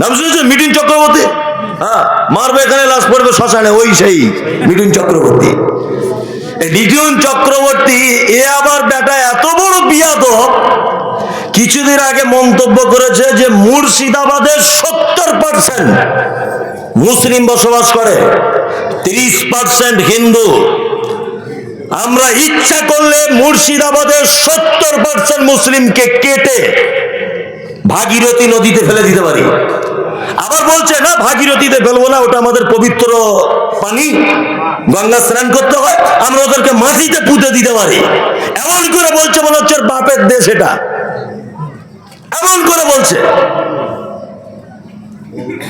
নাম শুনেছেন? মিঠুন চক্রবর্তী? হ্যাঁ মারবে এখানে, লাশ পড়বে শ্মশানে, ওই সেই মিঠুন চক্রবর্তী। মিঠুন চক্রবর্তী, এ আবার বেটা এত বড় বিয়াদ। কিছুদিন আগে মন্তব্য করেছে যে মুর্শিদাবাদের সত্তর পার্সেন্ট মুসলিম বসবাস করে, ত্রিশ পার্সেন্ট হিন্দু। আমরা ইচ্ছা করলে মুর্শিদাবাদের সত্তর পার্সেন্ট মুসলিমকে কেটে ভাগীরথী নদীতে ফেলে দিতে পারি। আবার বলছে, না, ভাগীরথীতে ফেলব না, ওটা আমাদের পবিত্র পানি। গঙ্গা স্নান করতে হয়, আমরা ওদেরকে মাটিতে পুঁতে দিতে পারি। এমন করে বলছে, মনে হচ্ছে বাপের দেশ এটা। এমন করে বলছে।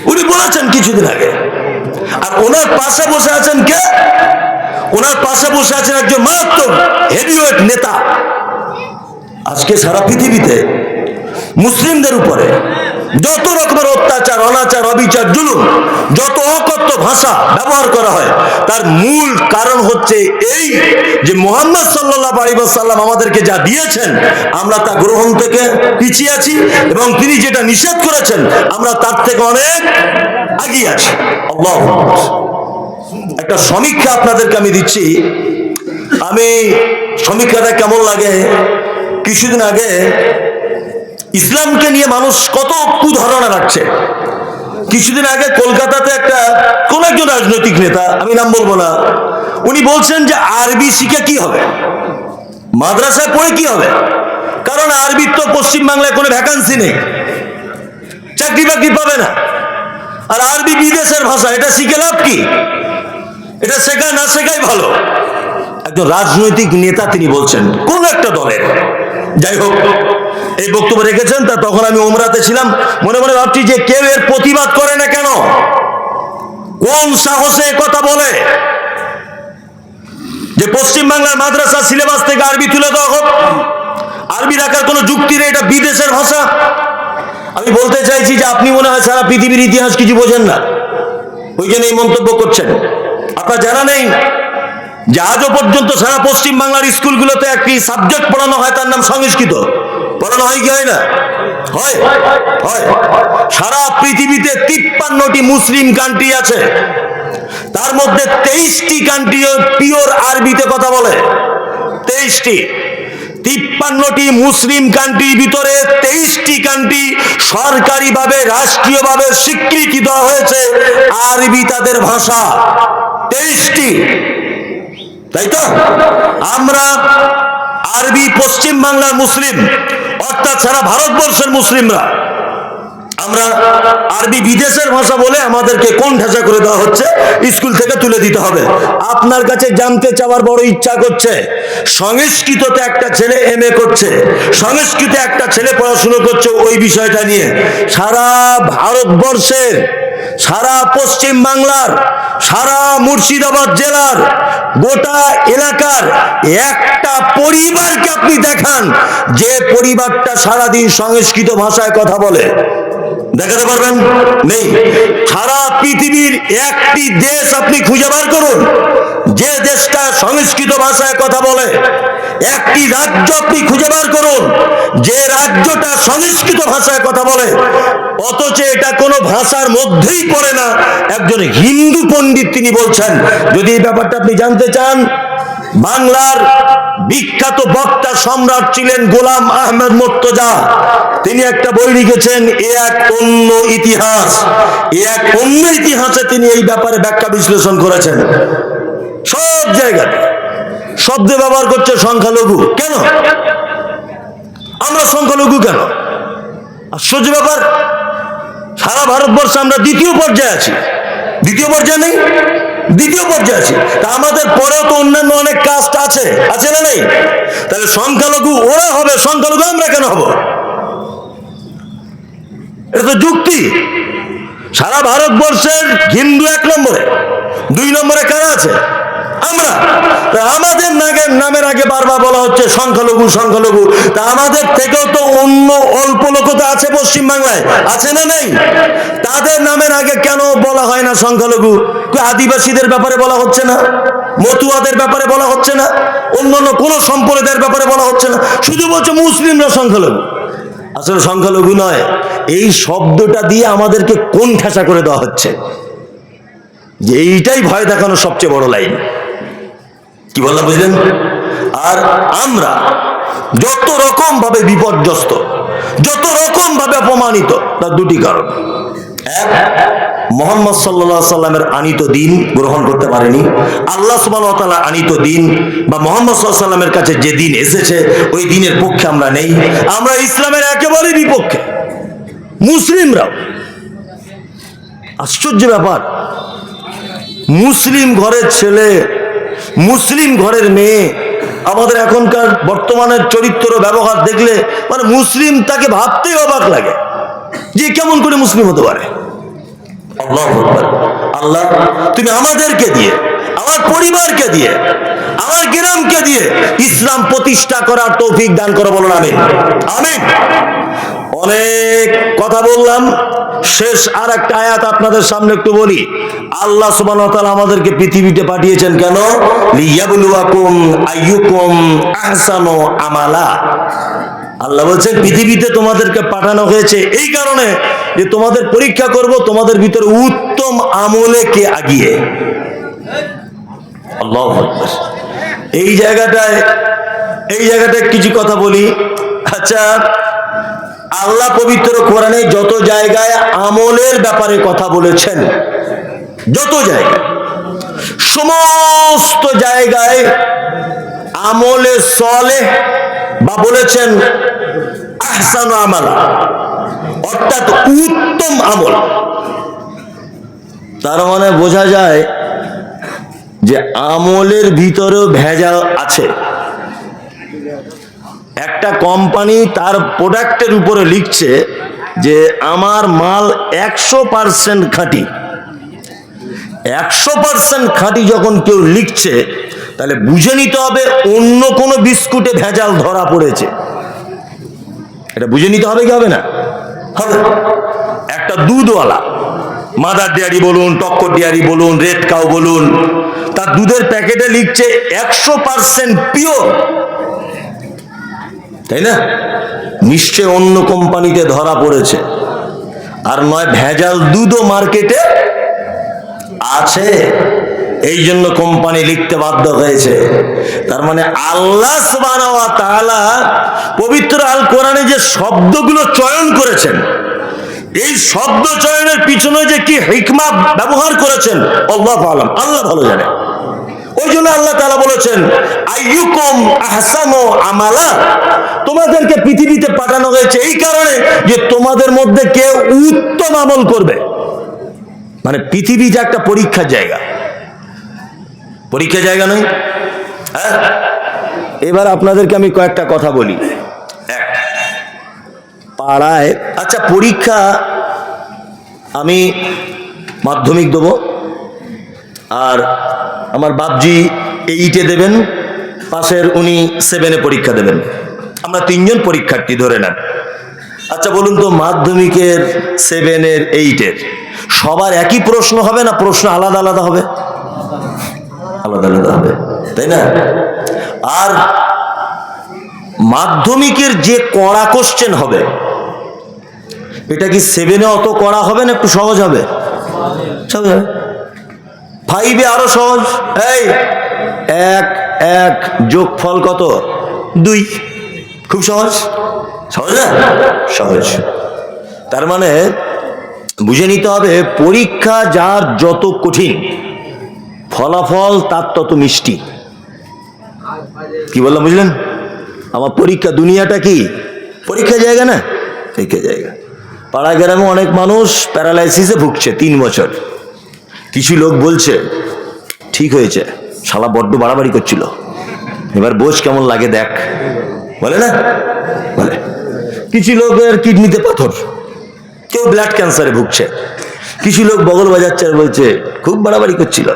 উনি বলেছেন কিছুদিন আগে। আর ওনার পাশে বসে আছেন কে? ওনার পাশে বসে আছেন একজন মারাত্মক হেভিওয়েট নেতা। আজকে সারা পৃথিবীতে মুসলিমদের উপরে যত রকমের অত্যাচার, অনাচার, অবিচার, জুলুম, যত অকথ্য ভাষা ব্যবহার করা হয়, তার মূল কারণ হচ্ছে এই যে মোহাম্মদ সাল্লাহ আলিবাসাল্লাম আমাদেরকে যা দিয়েছেন, আমরা তা গ্রহণ থেকে পিছিয়ে আছি এবং তিনি যেটা নিষেধ করেছেন, আমরা তার থেকে অনেক এগিয়ে আছি। একটা সমীক্ষা আপনাদেরকে আমি দিচ্ছি। আমি সমীক্ষাটা কেমন লাগে? কিছুদিন আগে ইসলামকে নিয়ে মানুষ কত কুধারণা রাখছে। কিছুদিন আগে কলকাতাতে একটা, কোন একজন রাজনৈতিক নেতা, আমি নাম বলব না, উনি বলছেন যে আরবি শিখে কি হবে? মাদ্রাসায় পড়ে কি হবে? কারণ আরবির তো পশ্চিমবাংলায় কোনো ভ্যাকান্সি নেই। চাকরি বাকরি পাবে না। আর আরবি বিদেশের ভাষা, এটা শিখে লাভ কি? এটা শেখা না শেখাই ভালো। একজন রাজনৈতিক নেতা তিনি বলছেন, কোন একটা দলের যাই হোক এই বক্তব্য রেখেছেন, তা তখন আমি ওমরাতে ছিলাম। মনে মনে ভাবছি যে কেউ এর প্রতিবাদ করে না কেন? কোন সাহসে কথা বলে? যে পশ্চিমবাংলার মাদ্রাসা সিলেবাস থেকে আরবি তুলে দেওয়া হোক, আরবি রাখার কোনো যুক্তি নেই, এটা বিদেশের ভাষা। আমি বলতে চাইছি যে আপনি মনে হয় সারা পৃথিবীর ইতিহাস কিছু বোঝেন না। ওই জন্য এই মন্তব্য করছেন। আপনার জানা নেই যে পর্যন্ত সারা পশ্চিম বাংলার স্কুলগুলোতে একটি সাবজেক্ট পড়ানো হয়, তার নাম সংস্কৃত। পড়ানো হয় কি, হয় না? হয়? হয়। সারা পৃথিবীতে তিপ্পান্নটি মুসলিম কান্ট্রি আছে। তার মধ্যে তেইশটি কান্ট্রি পিওর আরবিতে কথা বলে। তেইশটি। তিপ্পান্নটি মুসলিম কান্ট্রির ভিতরে তেইশটি কান্ট্রি সরকারিভাবে, রাষ্ট্রীয়ভাবে স্বীকৃতি দেওয়া হয়েছে আরবি তাদের ভাষা। তেইশটি। তাই তো? আমরা আরবি, পশ্চিম বাংলার মুসলিম, অর্থাৎ সারা ভারতবর্ষের মুসলিমরা, আমরা আরবি বিদেশের ভাষা বলে আমাদেরকে কোন ঢাঁচা করে দেওয়া হচ্ছে, স্কুল থেকে তুলে দিতে হবে। আপনার কাছে জানতে চাওয়ার বড় ইচ্ছা করছে, সংস্কৃততে একটা ছেলে এম করছে, সংস্কৃতে একটা ছেলে পড়াশুনো করছে ওই বিষয়টা নিয়ে। সারা ভারতবর্ষের সারা পশ্চিম বাংলার, সারা মুর্শিদাবাদ জেলার, গোটা এলাকার একটা পরিবারকে আপনি দেখান, যে পরিবারটা সারাদিন সংস্কৃত ভাষায় কথা বলে। দেখাতে পারবেন? নেই। সারা পৃথিবীর একটি দেশ আপনি খুঁজে বার করুন, যে দেশটা সংস্কৃত ভাষায় কথা বলে। একটি রাজ্য আপনি খুঁজে বার করুন। যে রাজ্যটা সংস্কৃত ভাষায় কথা বলে, অথচ এটা কোনো ভাষার মধ্যেই পড়ে না। একজন হিন্দু পণ্ডিত তিনি বলছেন, যদি এই ব্যাপারটা আপনি জানতে চান, বাংলার বিখ্যাত বক্তা সম্রাট ছিলেন গোলাম আহমেদ মোর্তজা। তিনি একটা বই লিখেছেন, এ এক অন্য ইতিহাস। এ এক অন্য ইতিহাসে তিনি এই ব্যাপারে ব্যাখ্যা বিশ্লেষণ করেছেন। সব জায়গাতে। শব্দ ব্যবহার করছে সংখ্যালঘু। কেন? আমরা সংখ্যালঘু কেন? আশ্চর্য ব্যাপার, সারা ভারতবর্ষে আমরা দ্বিতীয় পর্যায়ে আছি। দ্বিতীয় পর্যায়ে নেই? দ্বিতীয় পর্যায়ে আছি। তা আমাদের পরেও তো অন্যান্য অনেক কাস্ট আছে। আছে না নেই? তাহলে সংখ্যালঘু, ওরা হবে, সংখ্যালঘু আমরা কেন হব? এটা তো যুক্তি। সারা ভারতবর্ষের হিন্দু এক নম্বরে। দুই নম্বরে কারা আছে? আমরা। আমাদের নাগের নামের আগে বারবার বলা হচ্ছে সংখ্যালঘু সংখ্যালঘু। তা আমাদের থেকেও তো অন্য অল্প লোক তো আছে পশ্চিমবাংলায়। আছে না নেই? তাদের নামের আগে কেন বলা হয় না সংখ্যালঘু? আদিবাসীদের ব্যাপারে বলা হচ্ছে না? মতুয়াদের ব্যাপারে বলা হচ্ছে না? অন্য অন্য কোনো সম্প্রদায়ের ব্যাপারে বলা হচ্ছে না? শুধু বলছে মুসলিমরা সংখ্যালঘু। আসলে সংখ্যালঘু নয়, এই শব্দটা দিয়ে আমাদেরকে কোন ঠাসা করে দেওয়া হচ্ছে? যে এইটাই ভয় দেখানোর সবচেয়ে বড় লাইন। কি বললাম বুঝলেন? আর আমরা যত রকম ভাবে বিপর্যস্ত, যত রকম ভাবে অপমানিত, তার দুটি কারণ। এক, মোহাম্মদ সাল্লা সাল্লামের আনিত দিন গ্রহণ করতে পারেনি। আল্লাহ সুবাহ আনিত দিন বা মোহাম্মদ সাল্লামের কাছে যে দিন এসেছে, ওই দিনের পক্ষে আমরা নেই। আমরা ইসলামের একেবারে বিপক্ষে। মুসলিমরাও। আশ্চর্য ব্যাপার। মুসলিম ঘরের ছেলে মুসলিম ঘরের মেয়ে। আমাদের এখনকার বর্তমানের চরিত্র ব্যবহার দেখলে মানে মুসলিম তাকে ভাবতেই অবাক লাগে যে কেমন করে মুসলিম হতে পারে। আল্লাহু আল্লাহ, তুমি আমাদেরকে দিয়ে, আমার পরিবারকে দিয়ে, আমার গ্রামকে দিয়ে ইসলাম প্রতিষ্ঠা করার তৌফিক দান করো বলুন আমি আমিন। অনেক কথা বললাম শেষ আর একটা আয়াত আপনাদের সামনে একটু বলি। আল্লাহ ওয়া আমাদেরকে পৃথিবীতে পাঠিয়েছেন কেন? আমালা। আল্লাহ বলছেন, পৃথিবীতে তোমাদেরকে পাঠানো হয়েছে এই কারণে যে তোমাদের পরীক্ষা করব, তোমাদের ভিতরে উত্তম আমলে কে আগিয়ে? আল্লাহ এই জায়গাটায় এই জায়গাটায় কিছু কথা বলি। আচ্ছা আল্লাহ পবিত্র কোরআনে যত জায়গায় আমলের ব্যাপারে কথা বলেছেন, যত জায়গায়, সমস্ত জায়গায় আমলে সলে বা বলেছেন আহসান আমালা, অর্থাৎ উত্তম আমল। তার মানে বোঝা যায় যে আমলের ভিতরেও ভেজাল আছে। একটা কোম্পানি তার প্রোডাক্টের উপরে লিখছে যে আমার মাল একশো পার্সেন্ট খাঁটি। একশো পার্সেন্ট খাঁটি যখন কেউ লিখছে, তাহলে বুঝে নিতে হবে অন্য কোনো বিস্কুটে ভেজাল ধরা পড়েছে। এটা বুঝে নিতে হবে কি হবে না? হবে। একটা দুধওয়ালা মাদার ডেয়ারি বলুন, টক্কর ডেয়ারি বলুন রেড কাউ বলুন, তার দুধের প্যাকেটে লিখছে একশো পার্সেন্ট পিওর তাই না? নিশ্চয় অন্য কোম্পানিতে ধরা পড়েছে। আর নয়, ভেজাল দুধও মার্কেটে আছে। এই জন্য কোম্পানি লিখতে বাধ্য হয়েছে। তার মানে আল্লাহ পবিত্র আল কোরআনে যে শব্দগুলো চয়ন করেছেন, এই শব্দ চয়নের পিছনে যে কি হিকমা ব্যবহার করেছেন, আল্লাহ আলম, আল্লাহ ভালো জানে। ওই জন্য আল্লাহ তালা বলেছেন আমালা? তোমাদেরকে পৃথিবীতে পাঠানো হয়েছে এই কারণে যে তোমাদের মধ্যে কে উত্তম আমল করবে। মানে পৃথিবী যে একটা পরীক্ষার জায়গা। পরীক্ষার জায়গা নয়। হ্যাঁ? এবার আপনাদেরকে আমি কয়েকটা কথা বলি। পাড়ায় আচ্ছা পরীক্ষা আমি মাধ্যমিক দেবো। আর আমার বাপজি এইটে দেবেন, পাশের উনি সেভেনে পরীক্ষা দেবেন। আমরা তিনজন পরীক্ষার্থী ধরে নেন। আচ্ছা বলুন তো মাধ্যমিকের সেভেনের এইটের সবার একই প্রশ্ন হবে না প্রশ্ন আলাদা আলাদা হবে? আলাদা আলাদা হবে, তাই না? আর মাধ্যমিকের যে কড়া কোশ্চেন হবে, এটা কি সেভেনে অত কড়া হবে না একটু সহজ হবে? সহজ হবে। ফাইভে আরও সহজ। এই, এক এক যোগ ফল কত? দুই। খুব সহজ? সহজ না? সহজ। তার মানে বুঝে নিতে হবে, পরীক্ষা যার যত কঠিন, ফলাফল তার তত মিষ্টি। কি বললাম, বুঝলেন? আমার পরীক্ষা দুনিয়াটা কি? পরীক্ষা জায়গা না? পরীক্ষা জায়গা। পাড়া গ্রামে অনেক মানুষ প্যারালাইসিসে ভুগছে তিন বছর। কিছু লোক বলছে, ঠিক হয়েছে, শালা বড্ড বাড়াবাড়ি করছিল। এবার বোঝ কেমন লাগে দেখ। বলে না? বলে কিছু লোকের কিডনিতে পাথর। কেউ ব্লাড ক্যান্সারে ভুগছে। কিছু লোক বগল বাজাচ্ছে আর বলছে, খুব বাড়াবাড়ি করছিল।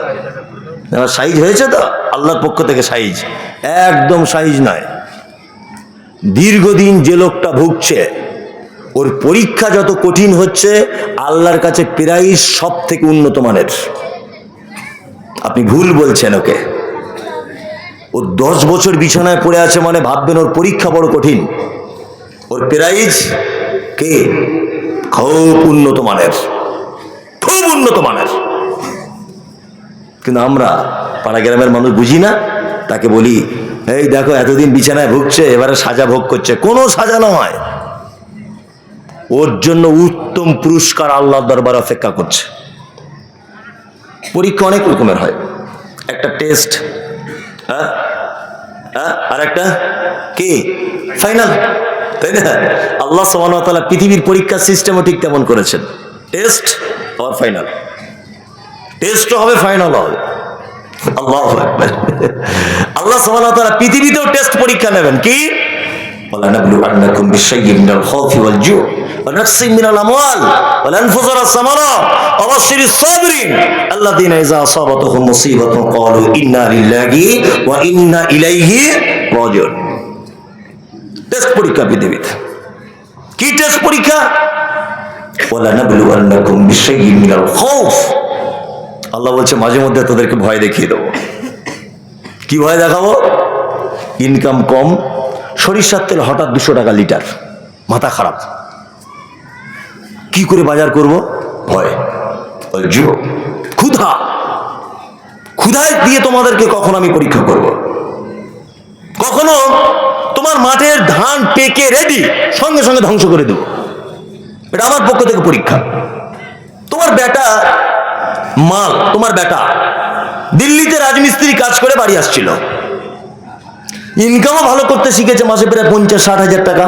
এবার সাইজ হয়েছে তো? আল্লাহর পক্ষ থেকে সাইজ। একদম সাইজ নয়। দীর্ঘদিন যে লোকটা ভুগছে ওর পরীক্ষা যত কঠিন হচ্ছে, আল্লাহর কাছে প্রাইস সব থেকে উন্নত মানের। আপনি ভুল বলছেন ওকে। ও দশ বছর বিছানায় পড়ে আছে মানে ভাববেন ওর পরীক্ষা বড় কঠিন। ওর প্রাইজ কে? খুব উন্নত মানের। খুব উন্নত মানের। কিন্তু আমরা পাড়া গ্রামের মানুষ বুঝি না, তাকে বলি, এই দেখো, এতদিন বিছানায় ভুগছে, এবারে সাজা ভোগ করছে। কোনো সাজা নয়। ওর জন্য উত্তম পুরস্কার আল্লাহ দরবার অপেক্ষা করছে। পরীক্ষা অনেক রকমের হয়। একটা টেস্ট হ্যাঁ? হ্যাঁ? আর একটা কি? ফাইনাল, তাই না? আল্লাহ সমানতালা পৃথিবীর পরীক্ষার সিস্টেমও ঠিক তেমন করেছেন। টেস্ট আর ফাইনাল। টেস্টও হবে ফাইনাল হবে। আল্লাহ। আল্লাহ সমানতালা পৃথিবীতেও টেস্ট পরীক্ষা নেবেন। কি? ولنبلونكم بشيء من الخوف والجوع ونقص من الاموال والانفس والثمرات وبشر الصابرين الذين اذا اصابتهم مصيبه قالوا انا لله وانا اليه راجعون টেস্ট পরীক্ষা পৃথিবীতে কি টেস্ট পরীক্ষা ولنبلونكم بشيء من الخوف আল্লাহ বলছে মাঝে মধ্যে তোদেরকে ভয় দেখিয়ে দেবো কি ভয় দেখাবো ইনকাম কম সরিষার তেল হঠাৎ দুশো টাকা লিটার। মাথা খারাপ। কি করে বাজার করব? ভয়। ক্ষুধা। ক্ষুধায় দিয়ে তোমাদেরকে কখন আমি পরীক্ষা করব? কখনো তোমার মাঠের ধান পেকে রেডি সঙ্গে সঙ্গে ধ্বংস করে দেবো। এটা আমার পক্ষ থেকে পরীক্ষা। তোমার বেটা মাল, তোমার বেটা। দিল্লিতে রাজমিস্ত্রি কাজ করে বাড়ি আসছিল। ইনকামও ভালো করতে শিখেছে, মাসে প্রায় পঞ্চাশ, ষাট হাজার টাকা।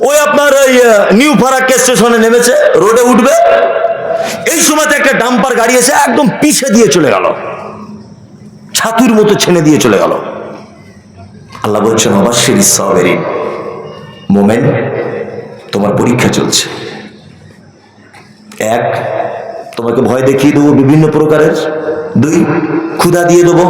ওই আপনার ওই নিউ ফারাক্কা স্টেশনে নেমেছে, রোডে উঠবে। এই সময়তে একটা ডাম্পার গাড়ি এসে একদম পিছে দিয়ে চলে গেল। ছাতুর মতো ছেনে দিয়ে চলে গেল। আল্লাহ বলছেন অবশ্যই সাবেরি মোমেন, তোমার পরীক্ষা চলছে। এক, তোমাকে ভয় দেখিয়ে দেবো বিভিন্ন প্রকারের। দুই, ক্ষুধা দিয়ে দেবো।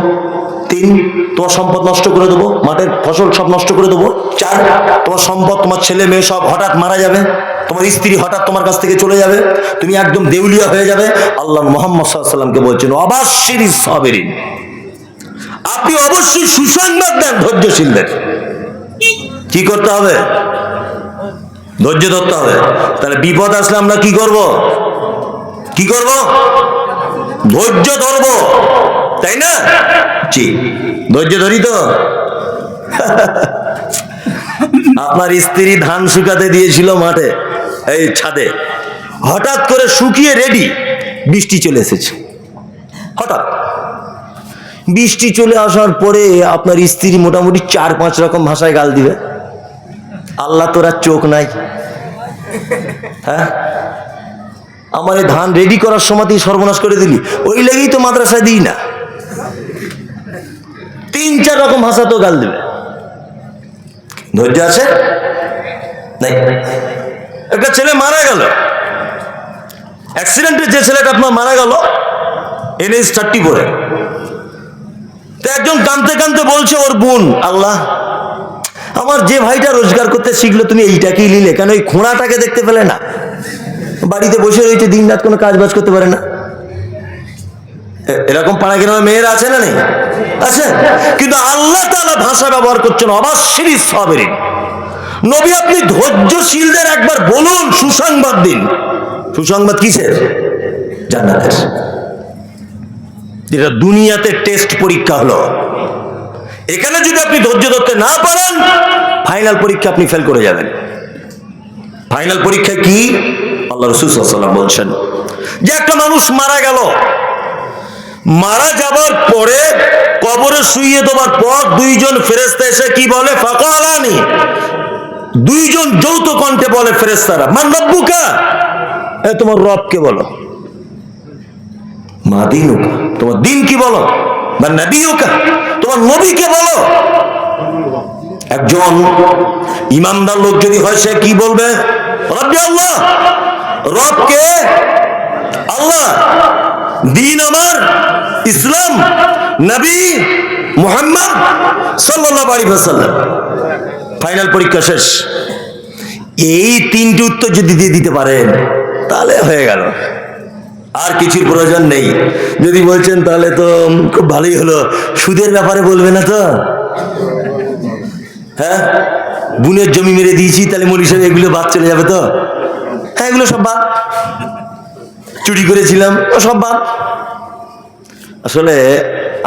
তিন তোমার সম্পদ নষ্ট করে দেবো মাঠের ফসল সব নষ্ট করে দেবো। চার, তোমার সম্পদ, তোমার ছেলে মেয়ে সব হঠাৎ মারা যাবে, তোমার স্ত্রী হঠাৎ তোমার কাছ থেকে চলে যাবে, তুমি একদম দেউলিয়া হয়ে যাবে। আল্লাহ মোহাম্মদ সাল্লামকে বলছেন অবাশির সাবেরিন আপনি অবশ্যই সুসংবাদ দেন ধৈর্যশীলদের। কি করতে হবে? ধৈর্য ধরতে হবে। তাহলে বিপদ আসলে আমরা কি করব? কি করব? ধৈর্য ধরব। তাই না? জি। ধৈর্য ধরি তো। আপনার স্ত্রী ধান শুকাতে দিয়েছিল মাঠে, এই ছাদে। হঠাৎ করে শুকিয়ে রেডি বৃষ্টি চলে এসেছে। হঠাৎ। বৃষ্টি চলে আসার পরে আপনার স্ত্রী মোটামুটি চার পাঁচ রকম ভাষায় গাল দিবে। আল্লাহ তোরা চোখ নাই। হ্যাঁ? আমার এই ধান রেডি করার সময়তেই সর্বনাশ করে দিলি। ওই লেগেই তো মাদ্রাসায় দিই না। তিন, চার রকম ভাষা তো গাল দেবে। ধৈর্য আছে? একটা ছেলে মারা গেল। অ্যাক্সিডেন্টে যে ছেলেটা আপনার মারা গেল এনএস থার্টি করে তো একজন কানতে কানতে বলছে, ওর বোন, আল্লাহ, আমার যে ভাইটা রোজগার করতে শিখলো, তুমি এইটাকেই নিলে। কেন ওই খোঁড়াটাকে দেখতে পেলে না? বাড়িতে বসে রয়েছে দিন রাত কোনো কাজ বাজ করতে পারে না। এরকম পাড়া গ্রামে মেয়েরা আছে না নেই? আছে। কিন্তু আল্লাহ তাআলা ভাষা ব্যবহার করছেন অবাশ্যই সবের নবী, আপনি ধৈর্যশীলদের একবার বলুন সুসংবাদ দিন। সুসংবাদ কিসের? জান্নাতের। যেটা দুনিয়াতে টেস্ট পরীক্ষা হলো। এখানে যদি আপনি ধৈর্য ধরতে না পারেন, ফাইনাল পরীক্ষা আপনি ফেল করে যাবেন। ফাইনাল পরীক্ষা কি? আল্লাহ রসুল বলছেন, যে একটা মানুষ মারা গেল মারা যাবার পরে কবরে শুইয়ে দেওয়ার পর দুইজন ফেরেস্তা এসে কি বলে? ফাঁকা আলানি দুইজন যৌথ কণ্ঠে বলে ফেরেস্তারা মান রব্বুকা? এ, তোমার রবকে বলো। মা তোমার দিন কি বলো? বা নবীকা তোমার নবীকে বলো। একজন ইমানদার লোক যদি হয়, সে কি বলবে? রব্বি আল্লাহ। রব কে আল্লাহ। দিন আমার, ইসলাম, নবী মুহাম্মদ সাল্লাল্লাহু আলাইহি ওয়াসাল্লাম। ফাইনাল পরীক্ষা শেষ। এই তিনটি উত্তর যদি দিয়ে দিতে পারেন, তাহলে হয়ে গেল। আর কিছুর প্রয়োজন নেই। যদি বলছেন, তাহলে তো খুব ভালোই হলো। সুদের ব্যাপারে বলবে না তো? হ্যাঁ? বুনের জমি মেরে দিয়েছি, তাহলে সাহেব এগুলো বাদ চলে যাবে তো? হ্যাঁ এগুলো সব বাদ। চুরি করেছিলাম সব বাদ। আসলে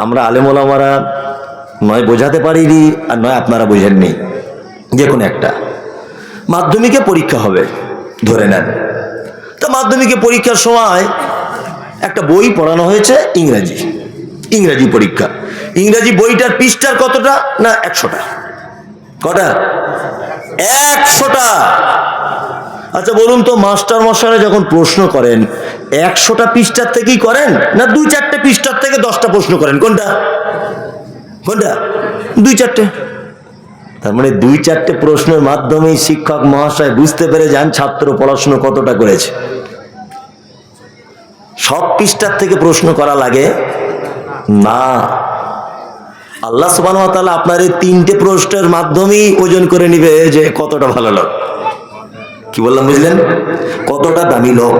আমরা আলেমোলামারা নয় বোঝাতে পারিনি আর নয় আপনারা বোঝেননি, যে কোনো একটা। মাধ্যমিকে পরীক্ষা হবে, ধরে নেন। তো মাধ্যমিকে পরীক্ষার সময় একটা বই পড়ানো হয়েছে ইংরাজি ইংরাজি পরীক্ষা। ইংরাজি বইটার পৃষ্ঠার কতটা না একশোটা? কটা? একশোটা। আচ্ছা বলুন তো, মাস্টার মশাইরা যখন প্রশ্ন করেন, একশোটা পৃষ্ঠার থেকেই করেন, না দুই চারটে পৃষ্ঠার থেকে দশটা প্রশ্ন করেন? কোনটা? কোনটা? দুই চারটে। তার মানে দুই চারটে প্রশ্নের মাধ্যমেই শিক্ষক মহাশয় বুঝতে পেরে যান ছাত্র পড়াশুনো কতটা করেছে। সব পৃষ্ঠার থেকে প্রশ্ন করা লাগে, না। আল্লাহ সুবান আপনার এই তিনটে প্রশ্নের মাধ্যমেই ওজন করে নিবে, যে কতটা ভালো লোক। কি বললাম বুঝলেন? কতটা দামি লোক।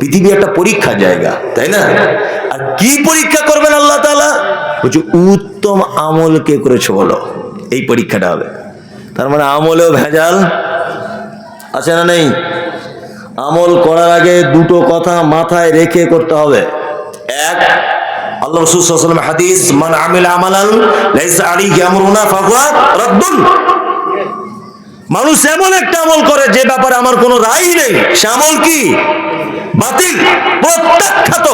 পৃথিবী একটা পরীক্ষার জায়গা, তাই না? আর কি পরীক্ষা করবেন আল্লাহ তাআলা? বলছে, উত্তম আমল কে করেছ বলো? এই পরীক্ষাটা হবে। তার মানে আমলেও ভেজাল। আছে না নেই? আমল করার আগে দুটো কথা মাথায় রেখে করতে হবে। এক, আল্লাহ হাদিস, মান আমিল আমালান আমরুনা, ফাহুয়া রাদ্দুন। মানুষ এমন একটা আমল করে যে ব্যাপারে আমার কোনো রায় নেই। সে আমল কি? বাতিল, প্রত্যাখ্যাত।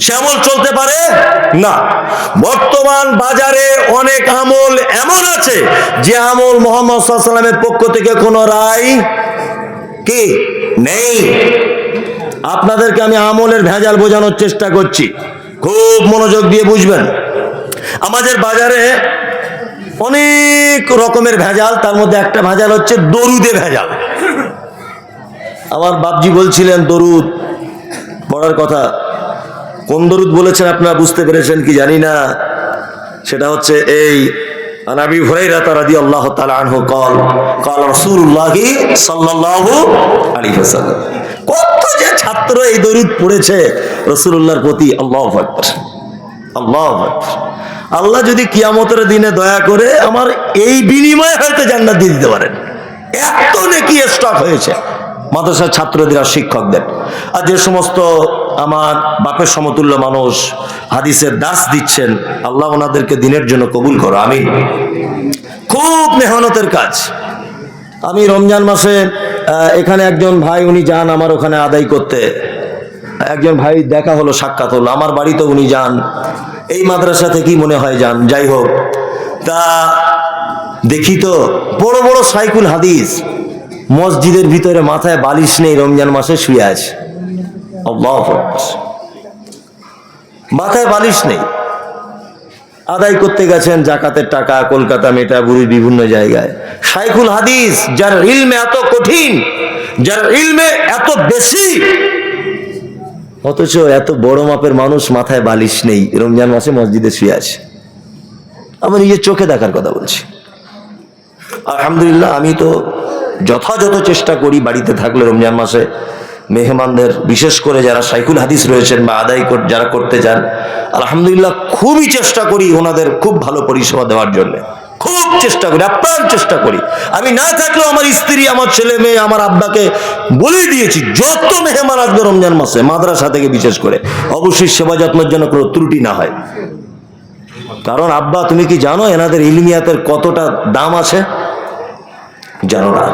সে আমল চলতে পারে? না। বর্তমান বাজারে অনেক আমল এমন আছে যে আমল মোহাম্মদ পক্ষ থেকে কোনো রায় কি? নেই। আপনাদেরকে আমি আমলের ভেজাল বোঝানোর চেষ্টা করছি। খুব মনোযোগ দিয়ে বুঝবেন। আমাদের বাজারে অনেক রকমের ভেজাল, তার মধ্যে একটা ভেজাল হচ্ছে দরুদে ভেজাল। আমার বাপজি বলছিলেন, দরুদ, পড়ার কথা। কোন দরুদ বলেছেন আপনারা বুঝতে পেরেছেন কি জানি না। সেটা হচ্ছে এই আল্লাহ কল কল কত যে ছাত্র এই দরুদ পড়েছে রসুল্লাহর প্রতি আল্লাহ আল্লাহ আল্লাহ যদি কিয়ামতের দিনে দয়া করে আমার এই বিনিময়ে হয়তো জান্নাত দিয়ে দিতে পারেন। এত নাকি স্টক হয়েছে। মাদ্রাসার ছাত্রদের আর শিক্ষকদের। আর যে সমস্ত আমার বাপের সমতুল্য মানুষ হাদিসের দাস দিচ্ছেন, আল্লাহ ওনাদেরকে দিনের জন্য কবুল করো আমি খুব মেহনতের কাজ। আমি রমজান মাসে এখানে একজন ভাই, উনি যান আমার ওখানে আদায় করতে। একজন ভাই দেখা হলো, সাক্ষাৎ হলো, আমার বাড়িতে উনি যান। এই মাদ্রাসা থেকেই মনে হয় যান? যাই হোক, তা দেখি তো, বড় বড় সাইকুল হাদিস, মসজিদের ভিতরে মাথায় বালিশ নেই, রমজান মাসে শুয়ে আছে। মাথায় বালিশ নেই। আদায় করতে গেছেন জাকাতের টাকা, কলকাতা মেটাবুরি বিভিন্ন জায়গায়। সাইকুল হাদিস, যার ইলমে এত কঠিন, যার ইলমে এত বেশি অথচ এত বড় মাপের মানুষ মাথায় বালিশ নেই। রমজান মাসে মসজিদে শুয়ে আছে। আমি নিজের চোখে দেখার কথা বলছি। আলহামদুলিল্লাহ, আমি তো যথাযথ চেষ্টা করি বাড়িতে থাকলে রমজান মাসে মেহমানদের, বিশেষ করে যারা সাইকুল হাদিস রয়েছেন বা আদায় যারা করতে চান, আলহামদুলিল্লাহ খুবই চেষ্টা করি ওনাদের খুব ভালো পরিষেবা দেওয়ার জন্য। খুব চেষ্টা করি, আপ্রাণ চেষ্টা করি। আমি না থাকলেও আমার স্ত্রী, আমার ছেলে মেয়ে, আমার আব্বাকে বলে দিয়েছি, যত মেহমান আসবে রমজান মাসে, মাদ্রাসা থেকে বিশেষ করে, অবশ্যই সেবা যত্নের জন্য কোনো ত্রুটি না হয়। কারণ আব্বা, তুমি কি জানো, এনাদের ইলমিয়াতের কতটা দাম আছে? জানো না।